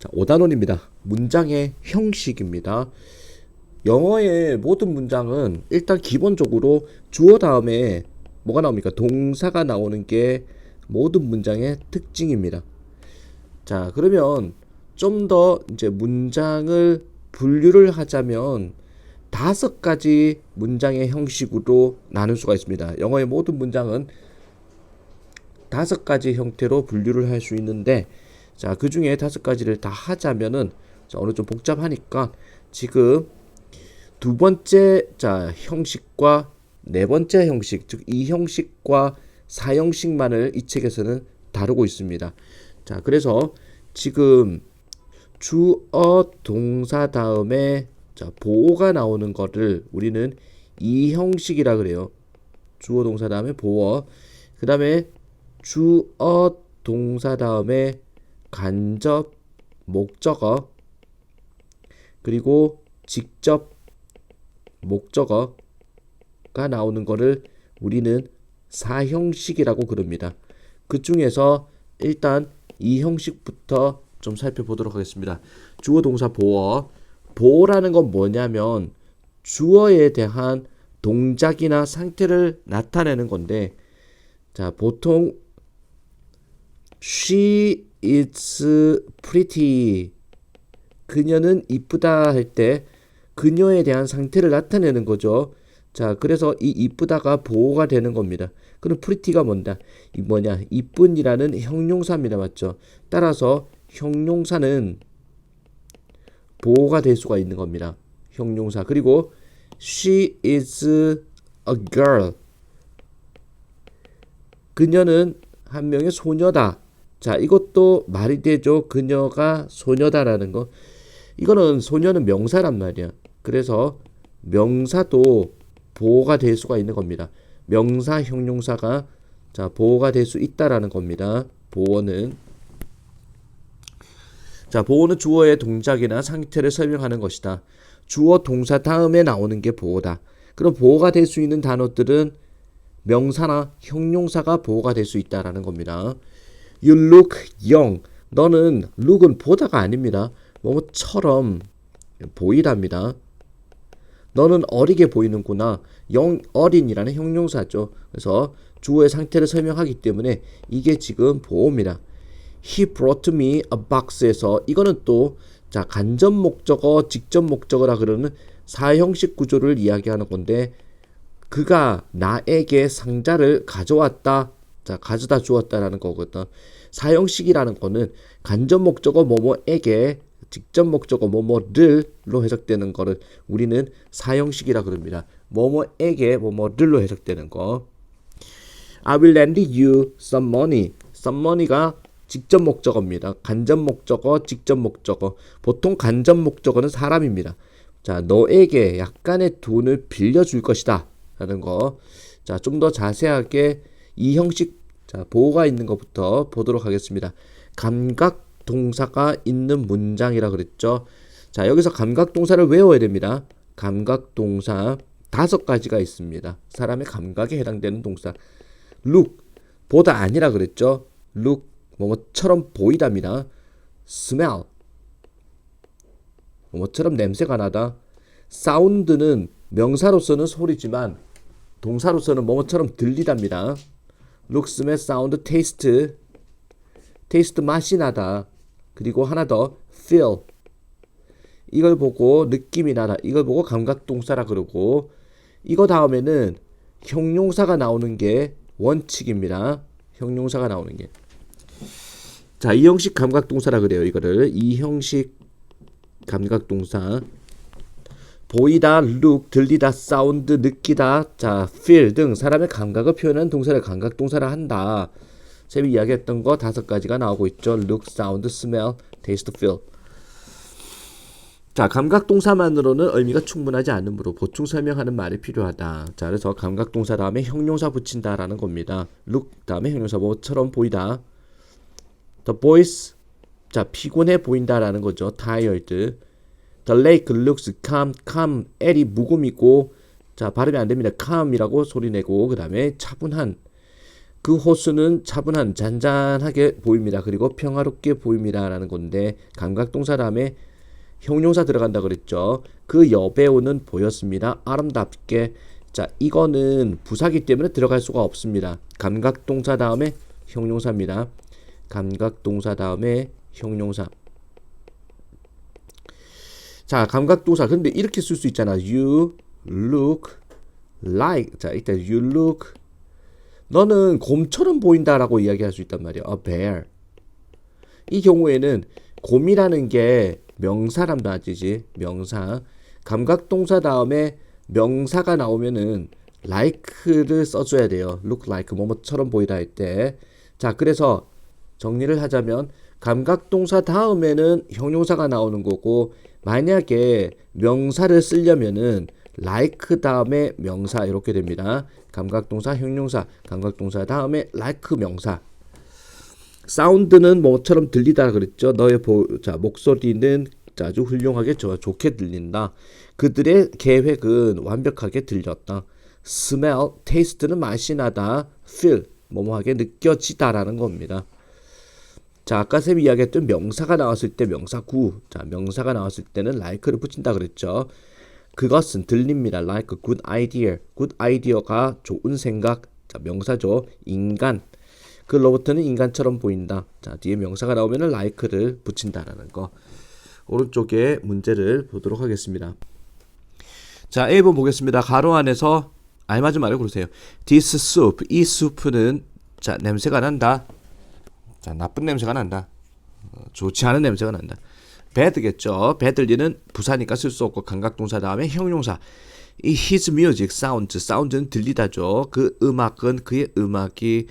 자, 5단원입니다. 문장의 형식입니다. 영어의 모든 문장은 일단 기본적으로 주어 다음에 뭐가 나옵니까? 동사가 나오는 게 모든 문장의 특징입니다. 자, 그러면 좀 더 이제 문장을 분류를 하자면 다섯 가지 문장의 형식으로 나눌 수가 있습니다. 영어의 모든 문장은 다섯 가지 형태로 분류를 할 수 있는데 자, 그 중에 다섯 가지를 다 하자면은 자, 오늘 좀 복잡하니까 지금 두 번째 자, 형식과 네 번째 형식, 즉 이 형식과 사 형식만을 이 책에서는 다루고 있습니다. 자, 그래서 지금 주어 동사 다음에 자, 보어가 나오는 거를 우리는 이 형식이라 그래요. 주어 동사 다음에 보어. 그다음에 주어 동사 다음에 간접 목적어 그리고 직접 목적어가 나오는 거를 우리는 사형식이라고 그럽니다. 그 중에서 일단 이 형식부터 좀 살펴보도록 하겠습니다. 주어 동사 보어. 보어라는 건 뭐냐면 주어에 대한 동작이나 상태를 나타내는 건데 자, 보통 she is pretty 그녀는 이쁘다 할 때 그녀에 대한 상태를 나타내는 거죠. 자, 그래서 이 이쁘다가 보호가 되는 겁니다. 그럼 pretty가 뭔다? 이 뭐냐? 이쁜이라는 형용사입니다. 맞죠? 따라서 형용사는 보호가 될 수가 있는 겁니다. 형용사. 그리고 she is a girl. 그녀는 한 명의 소녀다. 자, 이것도 말이 되죠. 그녀가 소녀다라는 거. 이거는 소녀는 명사란 말이야. 그래서 명사도 보호가 될 수가 있는 겁니다. 명사 형용사가 자, 보호가 될 수 있다라는 겁니다. 보호는 자, 보호는 주어의 동작이나 상태를 설명하는 것이다. 주어 동사 다음에 나오는 게 보호다. 그럼 보호가 될 수 있는 단어들은 명사나 형용사가 보호가 될 수 있다라는 겁니다. You look young. 너는 look은 보다가 아닙니다. 뭐처럼 보이답니다. 너는 어리게 보이는구나. 영 어린이라는 형용사죠. 그래서 주어의 상태를 설명하기 때문에 이게 지금 보호입니다. He brought me a box에서 이거는 또 자, 간접 목적어, 직접 목적어라 그러는 사형식 구조를 이야기하는 건데 그가 나에게 상자를 가져왔다. 자, 가져다 주었다라는 거거든. 사형식이라는 거는 간접 목적어 뭐뭐에게 직접 목적어 뭐뭐를로 해석되는 거를 우리는 사형식이라 그럽니다. 뭐뭐에게 뭐뭐를로 해석되는 거. I will lend you some money. some money가 직접 목적어입니다. 간접 목적어, 직접 목적어. 보통 간접 목적어는 사람입니다. 자, 너에게 약간의 돈을 빌려줄 것이다. 라는 거. 자, 좀 더 자세하게 이 형식, 자, 보호가 있는 것부터 보도록 하겠습니다. 감각 동사가 있는 문장이라 그랬죠. 자, 여기서 감각 동사를 외워야 됩니다. 감각 동사 다섯 가지가 있습니다. 사람의 감각에 해당되는 동사. look, 보다 아니라 그랬죠. look, 뭐뭐처럼 보이답니다. smell, 뭐뭐처럼 냄새가 나다. 사운드는 명사로서는 소리지만 동사로서는 뭐뭐처럼 들리답니다. Smell, sound, taste, taste 맛이 나다. 그리고 하나 더 feel 이걸 보고 느낌이 나다. 이걸 보고 감각 동사라 그러고 이거 다음에는 형용사가 나오는 게 원칙입니다. 형용사가 나오는 게. 자, 이 형식 감각 동사라 그래요. 이거를 이 형식 감각 동사 보이다, look, 들리다, 사운드, 느끼다, 자, feel 등 사람의 감각을 표현하는 동사를 감각 동사라 한다. 쌤이 이야기했던 거 다섯 가지가 나오고 있죠. look, sound, smell, taste, feel. 자, 감각 동사만으로는 의미가 충분하지 않으므로 보충 설명하는 말이 필요하다. 자, 그래서 감각 동사 다음에 형용사 붙인다라는 겁니다. look 다음에 형용사 뭐처럼 보이다. The boys 자, 피곤해 보인다라는 거죠. tired. The lake looks calm. calm L이 묵음이고 자, 발음이 안 됩니다. calm이라고 소리 내고 그 다음에 차분한 그 호수는 차분한 잔잔하게 보입니다. 그리고 평화롭게 보입니다라는 건데 감각 동사 다음에 형용사 들어간다 그랬죠. 그 여배우는 보였습니다. 아름답게. 자, 이거는 부사기 때문에 들어갈 수가 없습니다. 감각 동사 다음에 형용사입니다. 감각 동사 다음에 형용사. 자, 감각동사. 근데 이렇게 쓸 수 있잖아. You look like. 자, 일단 you look. 너는 곰처럼 보인다라고 이야기할 수 있단 말이야. A bear. 이 경우에는 곰이라는 게 명사란 말이지. 명사. 감각동사 다음에 명사가 나오면은 like를 써줘야 돼요. look like 뭐뭐처럼 보이다 할 때. 자, 그래서 정리를 하자면 감각동사 다음에는 형용사가 나오는 거고 만약에 명사를 쓰려면은 like 다음에 명사 이렇게 됩니다. 감각동사 형용사 감각동사 다음에 like 명사 사운드는 뭐처럼 들리다 그랬죠. 너의 보, 자 목소리는 아주 훌륭하게 좋아 좋게 들린다. 그들의 계획은 완벽하게 들렸다. smell, taste는 맛이 나다. feel, 뭐뭐하게 느껴지다라는 겁니다. 자, 아까 쌤이 이야기했던 명사가 나왔을 때 명사 구. 자, 명사가 나왔을 때는 like를 붙인다 그랬죠. 그것은 들립니다. like good idea. good idea가 좋은 생각. 자, 명사죠. 인간. 그 로봇은 인간처럼 보인다. 자, 뒤에 명사가 나오면은 like를 붙인다라는 거. 오른쪽에 문제를 보도록 하겠습니다. 자, A번 보겠습니다. 가로 안에서 알맞은 말을 고르세요. This soup, 이 수프는 자 냄새가 난다. 자 나쁜 냄새가 난다. 어, 좋지 않은 냄새가 난다. bad겠죠. badly는 부사니까 쓸 수 없고 감각동사 다음에 형용사. 이 his music sounds, sound는 들리다죠. 그 음악은 그의 음악이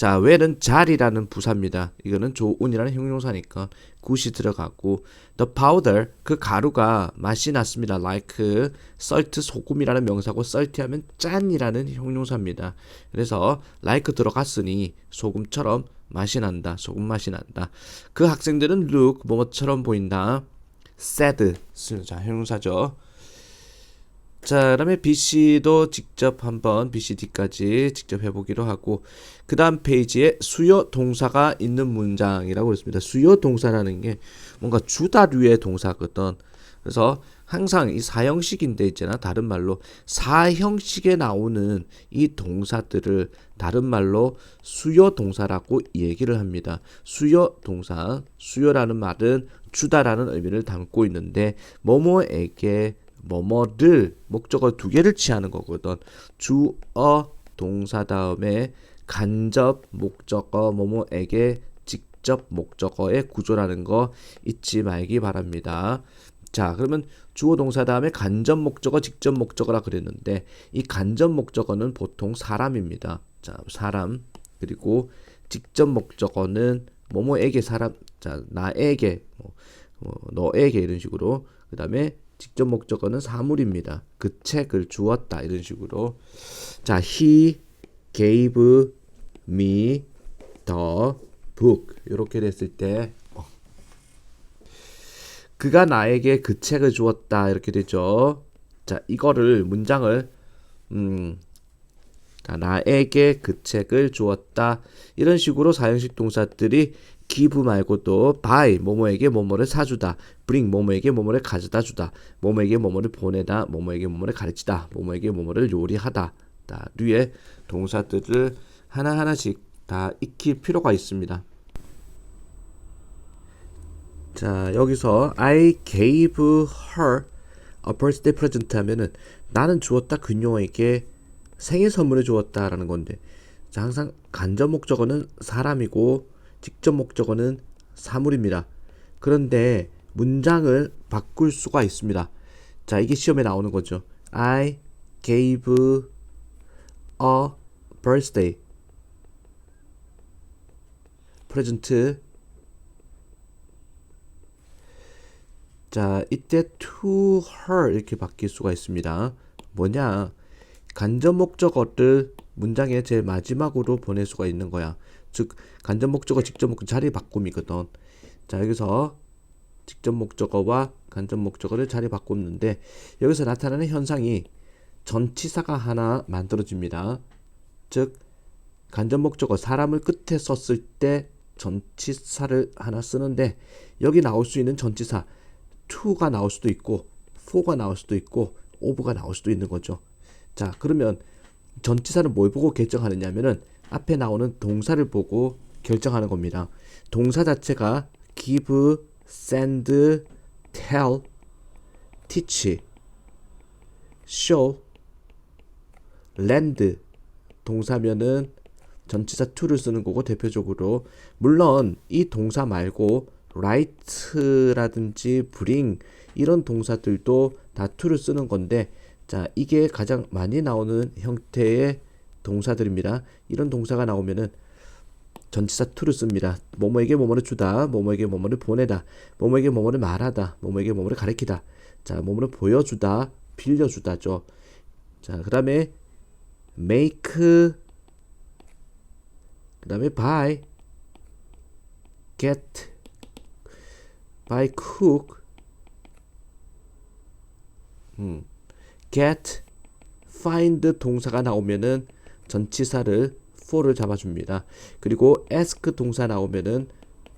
자, where는 잘이라는 부사입니다. 이거는 좋은이라는 형용사니까 굿이 들어갔고 the powder 그 가루가 맛이 났습니다. like salt 소금이라는 명사고 salty 하면 짠이라는 형용사입니다. 그래서 like 들어갔으니 소금처럼 맛이 난다. 소금 맛이 난다. 그 학생들은 look 뭐뭐처럼 보인다. sad 자, 형용사죠. 자, 그다음에 BC도 직접 한번 BCD까지 직접 해보기로 하고 그 다음 페이지에 수요 동사가 있는 문장이라고 했습니다. 수요 동사라는 게 뭔가 주다류의 동사거든. 그래서 항상 이 사형식인데 있잖아. 다른 말로 사형식에 나오는 이 동사들을 다른 말로 수요 동사라고 얘기를 합니다. 수요 동사, 수요라는 말은 주다라는 의미를 담고 있는데 뭐뭐에게 뭐뭐를 목적어 두 개를 취하는 거거든. 주어 동사 다음에 간접 목적어 뭐뭐에게 직접 목적어의 구조라는 거 잊지 말기 바랍니다. 자, 그러면 주어 동사 다음에 간접 목적어, 직접 목적어라 그랬는데 이 간접 목적어는 보통 사람입니다. 자, 사람. 그리고 직접 목적어는 뭐뭐에게 사람, 자, 나에게, 뭐, 뭐 너에게 이런 식으로. 그 다음에 직접 목적어는 사물입니다. 그 책을 주었다 이런 식으로. 자, he gave me the book 이렇게 됐을 때 어. 그가 나에게 그 책을 주었다 이렇게 되죠. 자, 이거를 문장을 음 자, 나에게 그 책을 주었다 이런 식으로 사형식 동사들이 give 말고도 buy 뭐뭐에게 뭐뭐를 사주다. bring 뭐뭐에게 뭐뭐를 가져다 주다. 뭐뭐에게 뭐뭐를 보내다. 뭐뭐에게 뭐뭐를 가르치다. 뭐뭐에게 뭐뭐를 요리하다. 다 류의 동사들을 하나하나씩 다 익힐 필요가 있습니다. 자 여기서 I gave her a birthday present 하면은 나는 주었다 그녀에게 생일 선물을 주었다라는 건데 자 항상 간접 목적어는 사람이고 직접 목적어는 사물입니다. 그런데 문장을 바꿀 수가 있습니다. 자, 이게 시험에 나오는 거죠. I gave a birthday present. 자, 이때 to her 이렇게 바뀔 수가 있습니다. 뭐냐? 간접 목적어를 문장의 제일 마지막으로 보낼 수가 있는 거야. 즉 간접 목적어, 직접 목적어 자리 바꿈이거든. 자 여기서 직접 목적어와 간접 목적어를 자리 바꿨는데 여기서 나타나는 현상이 전치사가 하나 만들어집니다. 즉 간접 목적어 사람을 끝에 썼을 때 전치사를 하나 쓰는데 여기 나올 수 있는 전치사 to가 나올 수도 있고 for가 나올 수도 있고 of가 나올 수도 있는 거죠. 자, 그러면 전치사는 뭘 보고 결정하느냐면은 앞에 나오는 동사를 보고 결정하는 겁니다. 동사 자체가 give, send, tell, teach, show, lend 동사면은 전치사 to를 쓰는 거고 대표적으로 물론 이 동사 말고 write라든지 bring 이런 동사들도 다 to를 쓰는 건데 자 이게 가장 많이 나오는 형태의 동사들입니다. 이런 동사가 나오면은 전치사 to를 씁니다. 뭐뭐에게 뭐뭐를 주다, 뭐뭐에게 뭐뭐를 보내다, 뭐뭐에게 뭐뭐를 말하다, 뭐뭐에게 뭐뭐를 가리키다. 자, 뭐뭐를 보여주다, 빌려주다죠. 자, 그 다음에 make, 그 다음에 buy, get, buy, cook, 음, get, find 동사가 나오면은 전치사를 for를 잡아줍니다. 그리고 ask 동사 나오면은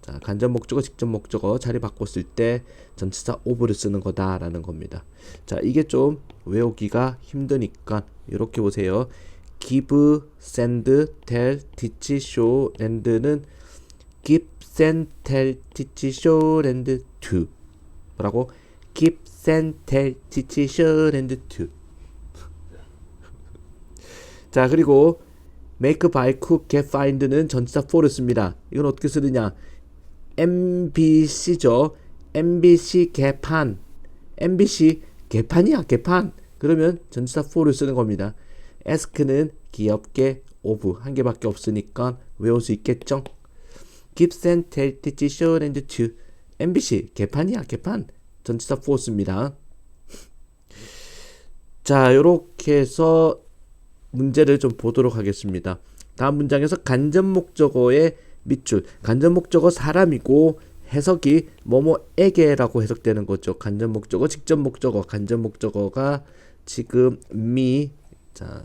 자, 간접 목적어, 직접 목적어 자리 바꿨을 때 전치사 of를 쓰는 거다라는 겁니다. 자, 이게 좀 외우기가 힘드니까 이렇게 보세요. give, send, tell, teach, show, land는 give, send, tell, teach, show, land, to 뭐라고? give, send, tell, teach, show, land, to 자, 그리고 make, buy, cook, get, find는 전치사 for를 씁니다. 이건 어떻게 쓰느냐? MBC죠. MBC 개판. MBC 개판이야, 개판. 그러면 전치사 for를 쓰는 겁니다. ask는 귀엽게 of 한 개밖에 없으니까 외울 수 있겠죠? give, send, tell, teach, show, and to. MBC 개판이야, 개판. 전치사 for 씁니다. 자, 요렇게 해서 문제를 좀 보도록 하겠습니다. 다음 문장에서 간접 목적어의 밑줄, 간접 목적어 사람이고 해석이 뭐뭐에게라고 해석되는 거죠. 간접 목적어, 직접 목적어, 간접 목적어가 지금 me. 자,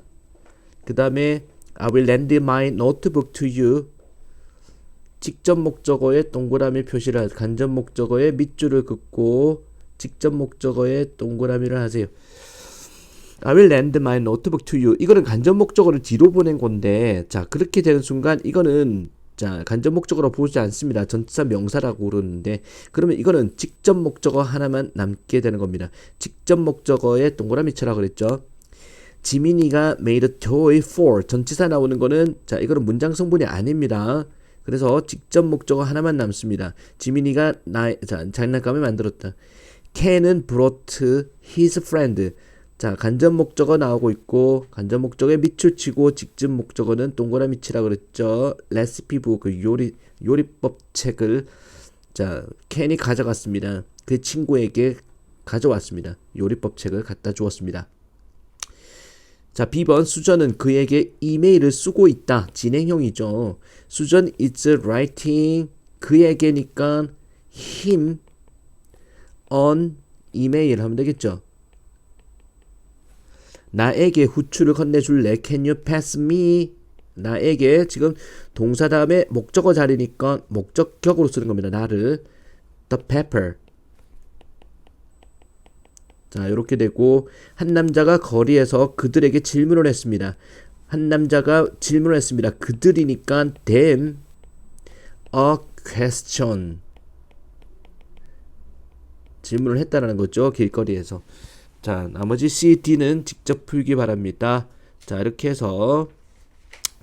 그 다음에 I will lend my notebook to you. 직접 목적어의 동그라미 표시를 하- 간접 목적어의 밑줄을 긋고 직접 목적어의 동그라미를 하세요. I will lend my notebook to you. 이거는 간접 목적어를 뒤로 보낸 건데, 자, 그렇게 되는 순간, 이거는, 자, 간접 목적어로 보지 않습니다. 전치사 명사라고 그러는데, 그러면 이거는 직접 목적어 하나만 남게 되는 겁니다. 직접 목적어에 동그라미 쳐라 그랬죠. 지민이가 made a toy for. 전치사 나오는 거는, 자, 이거는 문장 성분이 아닙니다. 그래서 직접 목적어 하나만 남습니다. 지민이가 나, 자, 장난감을 만들었다. Ken은 brought his friend. 자, 간접 목적어 나오고 있고 간접 목적어에 밑줄 치고 직접 목적어는 동그라미 치라 그랬죠. 레시피부 그 요리 요리법 책을 자, 켄이 가져갔습니다. 그 친구에게 가져왔습니다. 요리법 책을 갖다 주었습니다. 자, B번 수전은 그에게 이메일을 쓰고 있다. 진행형이죠. 수전 is writing 그에게니까 him on 이메일 하면 되겠죠. 나에게 후추를 건네줄래? Can you pass me? 나에게 지금 동사 다음에 목적어 자리니까 목적격으로 쓰는 겁니다. 나를 the pepper. 자, 이렇게 되고 한 남자가 거리에서 그들에게 질문을 했습니다. 한 남자가 질문을 했습니다. 그들이니까 them a question. 질문을 했다라는 거죠. 길거리에서. 자, 나머지 C, D는 직접 풀기 바랍니다. 자, 이렇게 해서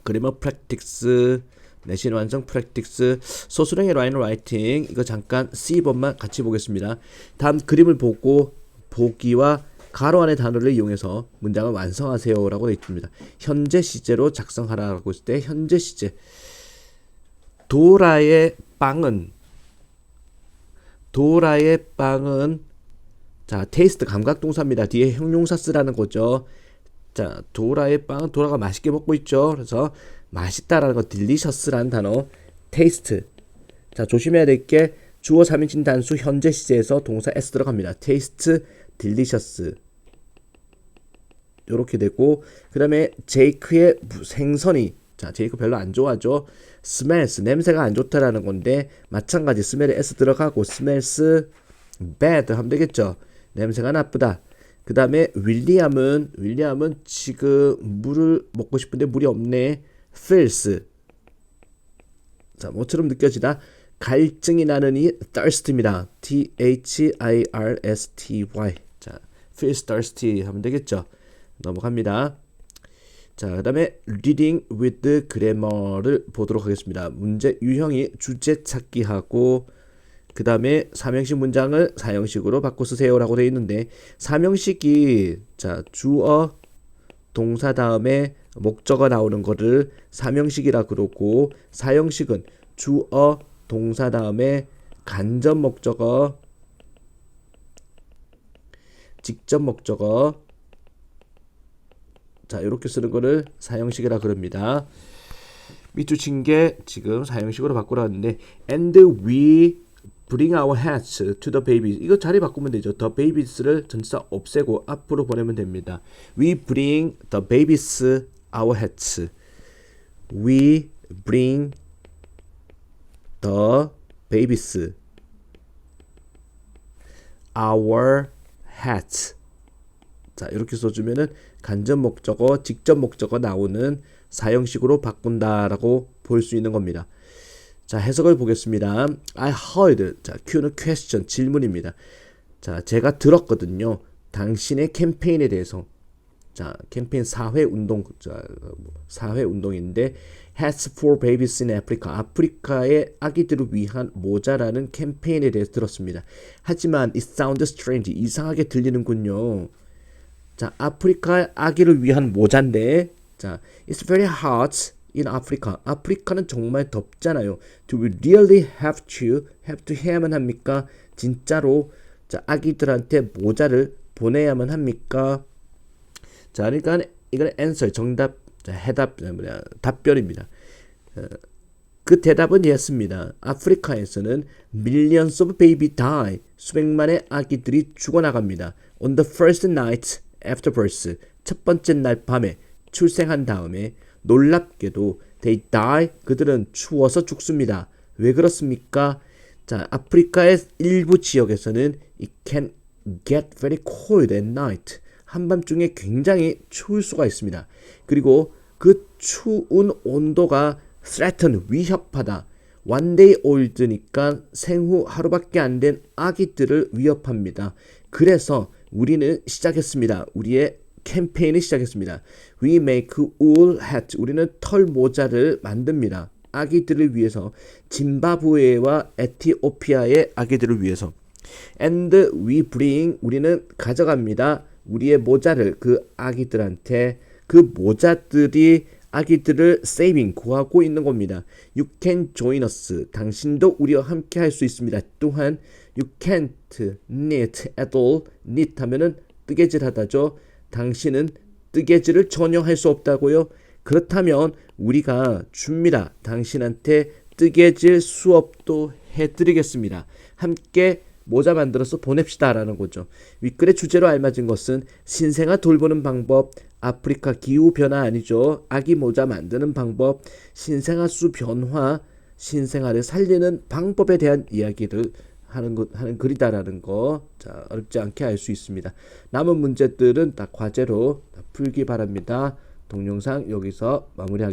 그리머 프랙틱스, 내신 완성 프랙틱스, 소수령의 라인 라이팅 이거 잠깐 C번만 같이 보겠습니다. 다음 그림을 보고 보기와 가로 안의 단어를 이용해서 문장을 완성하세요라고 되어 있습니다. 현재 시제로 작성하라고 했을 때 현재 시제 도라의 빵은 도라의 빵은 자, 테이스트 감각 동사입니다. 뒤에 형용사 쓰라는 거죠. 자, 도라의 빵, 도라가 맛있게 먹고 있죠. 그래서 맛있다라는 거, 딜리셔스라는 단어, 테이스트. 자, 조심해야 될 게 주어 3인칭 단수 현재 시제에서 동사 s 들어갑니다. 테이스트, 딜리셔스. 요렇게 되고 그다음에 제이크의 생선이 자, 제이크 별로 안 좋아하죠. smells 냄새가 안 좋다라는 건데 마찬가지 smell에 s 들어가고 smells bad 하면 되겠죠. 냄새가 나쁘다. 그 다음에 윌리엄은 윌리엄은 지금 물을 먹고 싶은데 물이 없네. feels 자 뭐처럼 느껴지다. 갈증이 나느니 thirst입니다. T H I R S T Y 자 feels thirsty 하면 되겠죠. 넘어갑니다. 자, 그 다음에 reading with grammar를 보도록 하겠습니다. 문제 유형이 주제 찾기 하고 그 다음에 삼형식 문장을 사형식으로 바꿔 쓰세요라고 되어 있는데 삼형식이 자, 주어 동사 다음에 목적어 나오는 거를 삼형식이라 그러고 사형식은 주어 동사 다음에 간접 목적어 직접 목적어 자 이렇게 쓰는 거를 사형식이라 그럽니다. 밑줄 친 게 지금 사형식으로 바꾸라는데 and we bring our hats to the babies 이거 자리 바꾸면 되죠. the babies를 전치사 없애고 앞으로 보내면 됩니다. we bring the babies our hats we bring the babies our hats 자 이렇게 써주면은 간접 목적어, 직접 목적어 나오는 사형식으로 바꾼다라고 볼 수 있는 겁니다. 자 해석을 보겠습니다. I heard 자 Q는 question 질문입니다. 자 제가 들었거든요. 당신의 캠페인에 대해서 자 캠페인 사회 운동 자 사회 운동인데 Hats for Babies in Africa 아프리카의 아기들을 위한 모자라는 캠페인에 대해서 들었습니다. 하지만 it sounds strange 이상하게 들리는군요. 자, 아프리카 아기를 위한 모자인데, 자, it's very hot in Africa. 아프리카는 정말 덥잖아요. Do we really have to have to 해야만 합니까? 진짜로 자, 아기들한테 모자를 보내야만 합니까? 자, 그러니까 이건 answer 정답, 자, 해답, 뭐냐, 답변입니다. 어, 그 대답은 예스입니다. 아프리카에서는 millions of baby die. 수백만의 아기들이 죽어나갑니다. On the first night after birth. 첫 번째 날 밤에 출생한 다음에 놀랍게도 they die. 그들은 추워서 죽습니다. 왜 그렇습니까? 자, 아프리카의 일부 지역에서는 it can get very cold at night. 한밤중에 굉장히 추울 수가 있습니다. 그리고 그 추운 온도가 threaten 위협하다. one day old니까 생후 하루밖에 안 된 아기들을 위협합니다. 그래서 우리는 시작했습니다. 우리의 캠페인을 시작했습니다. We make wool hat. 우리는 털 모자를 만듭니다. 아기들을 위해서 짐바브웨와 에티오피아의 아기들을 위해서 and we bring 우리는 가져갑니다. 우리의 모자를 그 아기들한테 그 모자들이 아기들을 saving 구하고 있는 겁니다. You can join us. 당신도 우리와 함께 할 수 있습니다. 또한 you can't knit at all. knit 하면은 뜨개질하다죠. 당신은 뜨개질을 전혀 할 수 없다고요. 그렇다면 우리가 줍니다. 당신한테 뜨개질 수업도 해드리겠습니다. 함께 모자 만들어서 보냅시다라는 거죠. 윗글의 주제로 알맞은 것은 신생아 돌보는 방법, 아프리카 기후 변화 아니죠. 아기 모자 만드는 방법, 신생아 수 변화, 신생아를 살리는 방법에 대한 이야기를 하는 것 하는 글이다라는 거. 자, 어렵지 않게 알 수 있습니다. 남은 문제들은 다 과제로 다 풀기 바랍니다. 동영상 여기서 마무리하겠습니다.